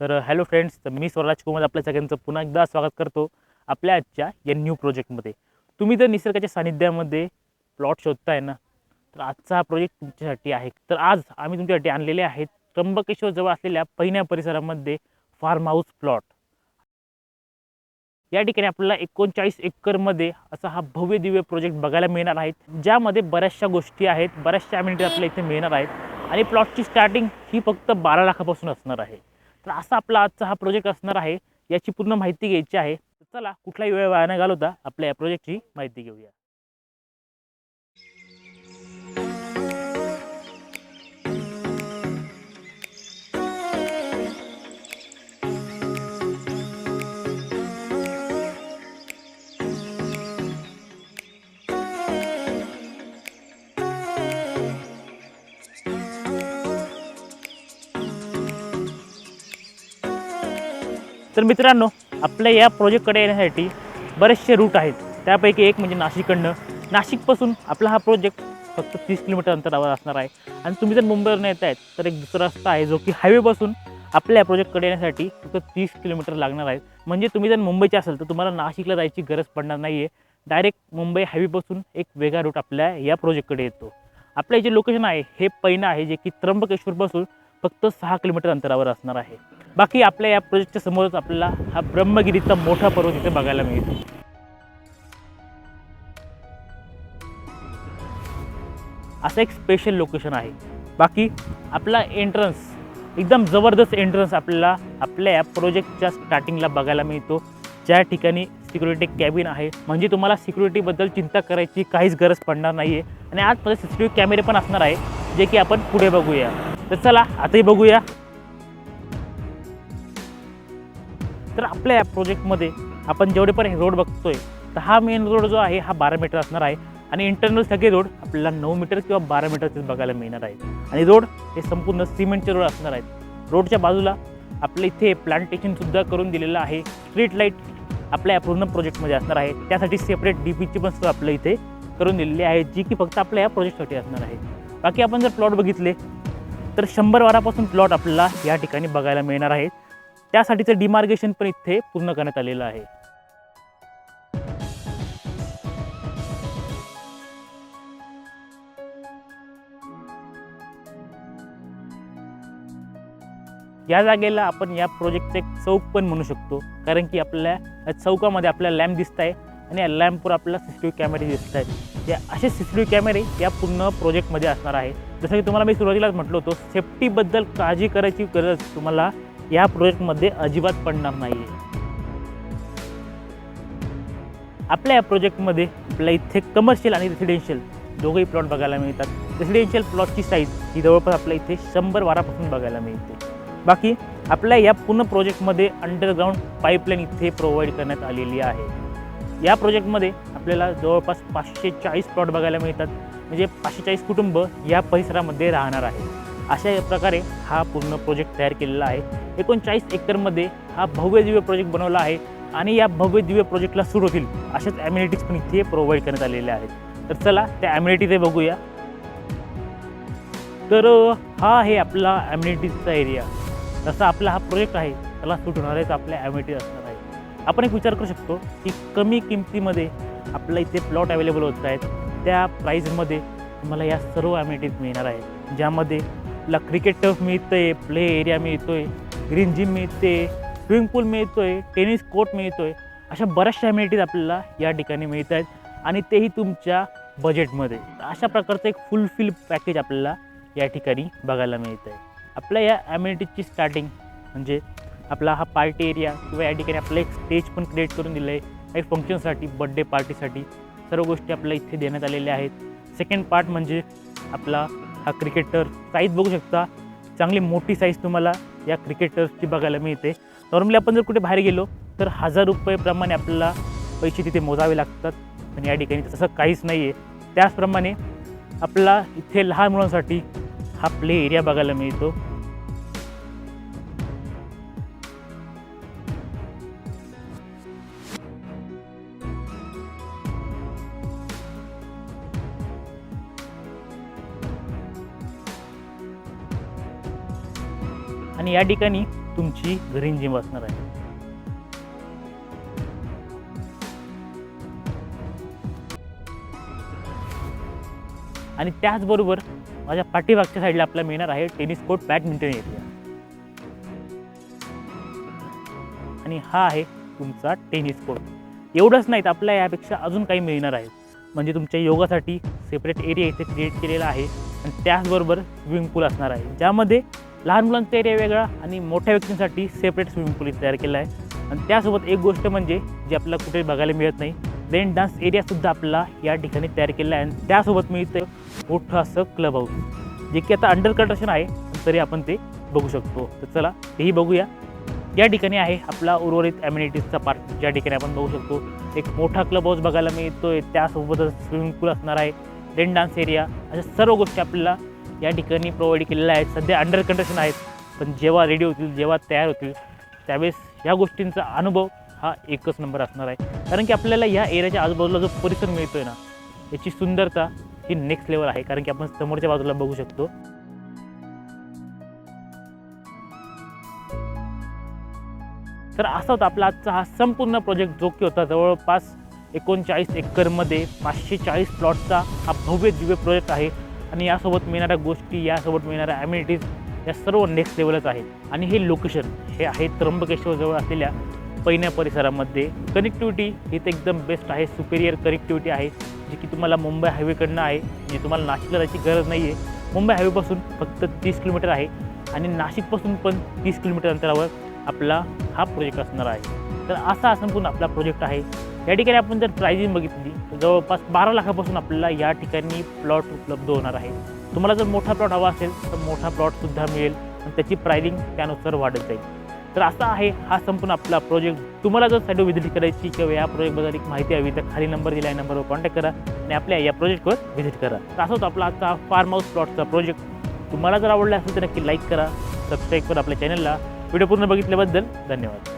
तर hello friends तर मी स्वराज कुमार आपल्या सगळ्यांचं पुन्हा एकदा स्वागत करतो आपल्या आजच्या या न्यू प्रोजेक्टमध्ये तुम्ही जर निसर्गाच्या सानिध्यामध्ये प्लॉट शोधताय ना तर आजचा हा प्रोजेक्ट तुमच्यासाठी आहे. तर आज आम्ही तुमच्यासाठी आणलेले आहेत त्र्यंबकेश्वर जवळ असलेल्या पहिल्या परिसरामध्ये फार्म हाऊस प्लॉट या ठिकाणी आपल्याला एकोणचाळीस एकरमध्ये असा हा भव्य दिव्य प्रोजेक्ट बघायला मिळणार आहेत ज्यामध्ये बऱ्याचशा गोष्टी आहेत बऱ्याचशा अम्युनिटी आपल्याला इथे मिळणार आहेत. आणि प्लॉटची स्टार्टिंग ही फक्त बारा लाखापासून असणार आहे. तर असा आपला आजचा हा प्रोजेक्ट असणार आहे याची पूर्ण माहिती घ्यायची आहे. तर चला कुठलाही वेळ वाया न घालवता आपल्या या प्रोजेक्टची माहिती घेऊया. तर मित्रांनो आपल्या या प्रोजेक्टकडे येण्यासाठी बरेचसे रूट आहेत. त्यापैकी एक म्हणजे नाशिककडनं. नाशिकपासून आपला हा प्रोजेक्ट फक्त तीस किलोमीटर अंतरावर असणार आहे. आणि तुम्ही जर मुंबईवरून येत आहेत तर एक दुसरा रस्ता आहे जो की हायवेपासून आपल्या या प्रोजेक्टकडे येण्यासाठी फक्त तीस किलोमीटर लागणार आहेत म्हणजे तुम्ही जर मुंबईचे असाल तर तुम्हाला नाशिकला जायची गरज पडणार नाही आहे डायरेक्ट मुंबई हायवेपासून एक वेगळा रूट आपल्या या प्रोजेक्टकडे येतो. आपलं जे लोकेशन आहे हे पैना आहे जे की त्र्यंबकेश्वरपासून फक्त सहा किलोमीटर अंतरावर असणार आहे. बाकी आपल्या या प्रोजेक्टच्या समोरच आपल्याला हा ब्रह्मगिरीचा मोठा पर्वत इथे बघायला मिळतो असं एक स्पेशल लोकेशन आहे. बाकी आपला एंट्रन्स एकदम जबरदस्त एंट्रन्स आपल्याला आपल्या या प्रोजेक्टच्या स्टार्टिंगला बघायला मिळतो. ज्या ठिकाणी सिक्युरिटी कॅबिन आहे. म्हणजे तुम्हाला सिक्युरिटीबद्दल चिंता करायची काहीच गरज पडणार नाही आहे आणि आजमध्ये सी सी टी व्ही कॅमेरे पण असणार आहे जे की आपण पुढे बघूया. तर चला आताही बघूया. तर आपल्या या प्रोजेक्टमध्ये आपण जेवढे पण रोड बघतोय तर हा मेन रोड जो आहे हा बारा मीटर असणार आहे. आणि इंटरनल सगळे रोड आपल्याला नऊ मीटर किंवा बारा मीटरचेच बघायला मिळणार आहेत. आणि रोड हे संपूर्ण सिमेंटचे रोड असणार आहेत. रोडच्या बाजूला आपल्या इथे प्लांटेशनसुद्धा करून दिलेलं आहे. स्ट्रीट लाइट आपल्या या पूर्ण प्रोजेक्टमध्ये असणार आहे. त्यासाठी सेपरेट डी पीची पण सोय आपल्या इथे करून दिलेली आहे जी की फक्त आपल्या या प्रोजेक्टसाठी असणार आहे. बाकी आपण जर प्लॉट बघितले तर शंभर वारापासून प्लॉट आपल्याला या ठिकाणी बघायला मिळणार आहेत त्यासाठीचं डिमार्गेशन पण इथे पूर्ण करण्यात आलेलं आहे. या जागेला आपण या प्रोजेक्टचं एक चौक पण म्हणू शकतो. कारण की आपल्या या चौकामध्ये आपल्याला लॅम्प दिसत आहे आणि या लॅम्पवर आपल्याला सी सी टी व्ही कॅमेरे दिसत आहेत या असे सी सी टी व्ही कॅमेरे या पूर्ण प्रोजेक्टमध्ये असणार आहे. जसं की तुम्हाला मी सुरुवातीलाच म्हटलं होतं सेफ्टीबद्दल काळजी करायची गरज तुम्हाला या प्रोजेक्टमध्ये अजिबात पडणार नाही आहे आपल्या या प्रोजेक्टमध्ये आपल्या इथे कमर्शियल आणि रेसिडेन्शियल दोघंही प्लॉट बघायला मिळतात. रेसिडेन्शियल प्लॉटची साईज ही जवळपास आपल्या इथे शंभर वारापासून बघायला मिळते. बाकी आपल्या या पूर्ण प्रोजेक्टमध्ये अंडरग्राऊंड पाईपलाईन इथे प्रोव्हाइड करण्यात आलेली आहे. या प्रोजेक्टमध्ये आपल्याला जवळपास पाचशे चाळीस प्लॉट बघायला मिळतात. म्हणजे पाचशे चाळीस कुटुंब या परिसरामध्ये राहणार आहे अशा प्रकारे हा पूर्ण प्रोजेक्ट तयार केलेला आहे. एकोणचाळीस एकरमध्ये हा भव्य दिव्य प्रोजेक्ट बनवला आहे आणि या भव्य दिव्य प्रोजेक्टला सुरू होतील अशाच ॲम्युनिटीज पण इथे प्रोव्हाइड करण्यात आलेल्या आहेत. तर चला त्या ॲम्युनिटीज बघूया. तर हा आहे आपला ॲम्युनिटीजचा एरिया जसा आपला हा प्रोजेक्ट आहे त्याला सूट होणारेच आपल्या ॲम्युनिटीज असणार आहे. आपण एक विचार करू शकतो की कमी किमतीमध्ये आपल्या इथे प्लॉट अवेलेबल होत आहेत. त्या प्राईजमध्ये तुम्हाला या सर्व ॲम्युनिटीज मिळणार आहेत. ज्यामध्ये आपला क्रिकेट टफ मिळतं आहे प्ले एरिया मिळतो आहे ग्रीन जिम मिळते स्विमिंग पूल मिळतो आहे टेनिस कोर्ट मिळतो आहे अशा बऱ्याचशा ॲम्युनिटीज आपल्याला या ठिकाणी मिळत आहेत आणि तेही तुमच्या बजेटमध्ये अशा प्रकारचं एक फुलफिल पॅकेज आपल्याला या ठिकाणी बघायला मिळतं आहे. आपल्या या ॲम्युनिटीजची स्टार्टिंग म्हणजे आपला हा पार्टी एरिया किंवा या ठिकाणी आपलं एक स्टेज पण क्रिएट करून दिलं आहे एक फंक्शनसाठी बड्डे पार्टीसाठी सर्व गोष्टी आपल्याला इथे देण्यात आलेल्या आहेत. सेकंड पार्ट म्हणजे आपला हा क्रिकेटर साईज बघू शकता. चांगली मोठी साईज तुम्हाला या क्रिकेटर्सची बघायला मिळते. नॉर्मली आपण जर कुठे बाहेर गेलो तर हजार रुपयेप्रमाणे आपल्याला पैसे तिथे मोजावे लागतात. पण या ठिकाणी तसं काहीच नाही आहे त्याचप्रमाणे आपला इथे लहान मुलांसाठी हा प्ले एरिया बघायला मिळतो. आणि या ठिकाणी तुमची ग्रीन जिम असणार आहे. आणि त्याचबरोबर माझ्या पाठीमागच्या साईडला आपला मिळणार आहे टेनिस कोर्ट बॅडमिंटन एरिया. आणि हा आहे तुमचा टेनिस कोर्ट. एवढंच नाहीत आपल्या यापेक्षा अजून काही मिळणार आहे. म्हणजे तुमच्या योगासाठी सेपरेट एरिया इथे क्रिएट केलेला आहे. आणि त्याचबरोबर स्विमिंग पूल असणार आहे. ज्यामध्ये लहान मुलांचा एरिया वेगळा आणि मोठ्या व्यक्तींसाठी सेपरेट स्विमिंग पूल तयार केला आहे. आणि त्यासोबत एक गोष्ट म्हणजे जी आपल्याला कुठे बघायला मिळत नाही रेन डान्स एरियासुद्धा आपला या ठिकाणी तयार केला आहे. आणि त्यासोबत मिळतं मोठं असं क्लब हाऊस जे की आता अंडर कंस्ट्रक्शन आहे तरी आपण ते बघू शकतो. तर चला तेही बघूया. या ठिकाणी आहे आपला उर्वरित ॲम्युनिटीजचा पार्ट ज्या ठिकाणी आपण बघू शकतो. एक मोठा क्लब हाऊस बघायला मिळतो आहे त्यासोबतच स्विमिंग पूल असणार आहे. रेन डान्स एरिया अशा सर्व गोष्टी आपल्याला या ठिकाणी प्रोव्हाइड केलेल्या आहेत. सध्या अंडर कंडक्शन आहेत. पण जेव्हा रेडी होतील जेव्हा तयार होतील त्यावेळेस ह्या गोष्टींचा अनुभव हा एकच नंबर असणार आहे. कारण की आपल्याला या एरियाच्या आजूबाजूला जो परिसर मिळतो आहे ना याची सुंदरता ही नेक्स्ट लेवल आहे. कारण की आपण समोरच्या बाजूला बघू शकतो. तर असा होता आपला आजचा हा संपूर्ण प्रोजेक्ट जो की होता जवळपास एकोणचाळीस एकरमध्ये पाचशे चाळीस प्लॉटचा हा भव्य दिव्य प्रोजेक्ट आहे. आणि यासोबत मिळणाऱ्या गोष्टी यासोबत मिळणाऱ्या ॲम्युनिटीज या सर्व नेक्स्ट लेवलच आहे आणि हे लोकेशन हे आहे त्र्यंबकेश्वरजवळ असलेल्या पैण्या परिसरामध्ये. कनेक्टिव्हिटी ही तर एकदम बेस्ट आहे सुपेरियर कनेक्टिव्हिटी आहे जी की तुम्हाला मुंबई हायवेकडनं आहे. म्हणजे तुम्हाला नाशिकला जायची गरज नाही आहे मुंबई हायवेपासून फक्त तीस किलोमीटर आहे आणि नाशिकपासून पण तीस किलोमीटर अंतरावर आपला हा प्रोजेक्ट असणार आहे. तर असा संपूर्ण आपला प्रोजेक्ट आहे. या ठिकाणी आपण जर प्राइजिंग बघितली तर जवळपास बारा लाखापासून आपल्याला या ठिकाणी प्लॉट उपलब्ध होणार आहे. तुम्हाला जर मोठा प्लॉट हवा असेल तर मोठा प्लॉटसुद्धा मिळेल आणि त्याची प्राइजिंग त्यानुसार वाढत जाईल. तर असा आहे हा संपूर्ण आपला प्रोजेक्ट तुम्हाला जर साईड विजिट करायची किंवा या प्रोजेक्टबद्दल एक माहिती हवी तर खाली नंबर दिला आहे नंबरवर कॉन्टॅक्ट करा आणि आपल्या या प्रोजेक्टवर व्हिजिट करा. तर असा होता आपला आजचा फार्म हाऊस प्लॉटचा प्रोजेक्ट तुम्हाला जर आवडला असेल तर नक्की लाईक करा सबस्क्राईब करा आपल्या चॅनलला व्हिडिओ पूर्ण बघितल्याबद्दल धन्यवाद.